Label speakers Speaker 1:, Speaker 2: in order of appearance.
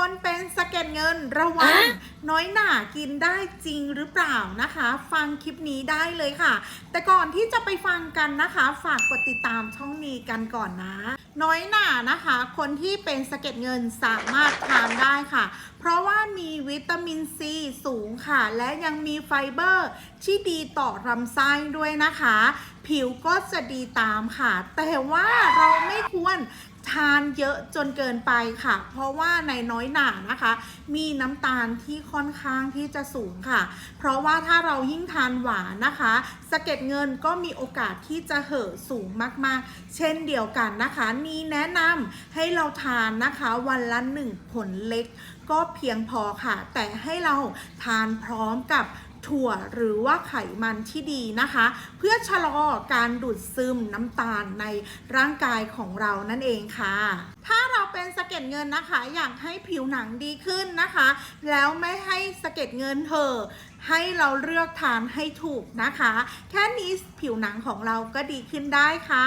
Speaker 1: คนเป็นสะเก็ดเงินระวัง
Speaker 2: อะ
Speaker 1: น้อยหน่ากินได้จริงหรือเปล่านะคะ ฟังคลิปนี้ได้เลยค่ะ แต่ก่อนที่จะไปฟังกันนะคะ ฝากกดติดตามช่องนี้กันก่อนนะ น้อยหน่านะคะ คนที่เป็นสะเก็ดเงินสามารถทานได้ค่ะ เพราะว่ามีวิตามินซีสูงค่ะ และยังมีไฟเบอร์ที่ดีต่อลำไส้ด้วยนะคะ ผิวก็จะดีตามค่ะ แต่ว่าเราไม่ควร ทานเยอะจนเกินไปค่ะ เพราะว่าในน้อยหนานะคะ มีน้ำตาลที่ค่อนข้างที่จะสูงค่ะ เพราะว่าถ้าเรายิ่งทานหวานนะคะสะเก็ดเงินก็มีโอกาสที่จะเห่อะสูงมากๆ เช่นเดียวกันนะคะนี่แนะนำให้เราทานนะคะวันละหนึ่งผลเล็กก็เพียงพอค่ะ แต่ให้เราทานพร้อมกับ ถั่วหรือว่าไขมันที่ดีนะคะ เพื่อชะลอการดูดซึมน้ำตาลในร่างกายของเรานั่นเองค่ะ ถ้าเราเป็นสะเก็ดเงินนะคะ อยากให้ผิวหนังดีขึ้นนะคะ แล้วไม่ให้สะเก็ดเงินเถอะให้เราเลือกทานให้ถูกนะคะ แค่นี้ผิวหนังของเราก็ดีขึ้นได้ค่ะ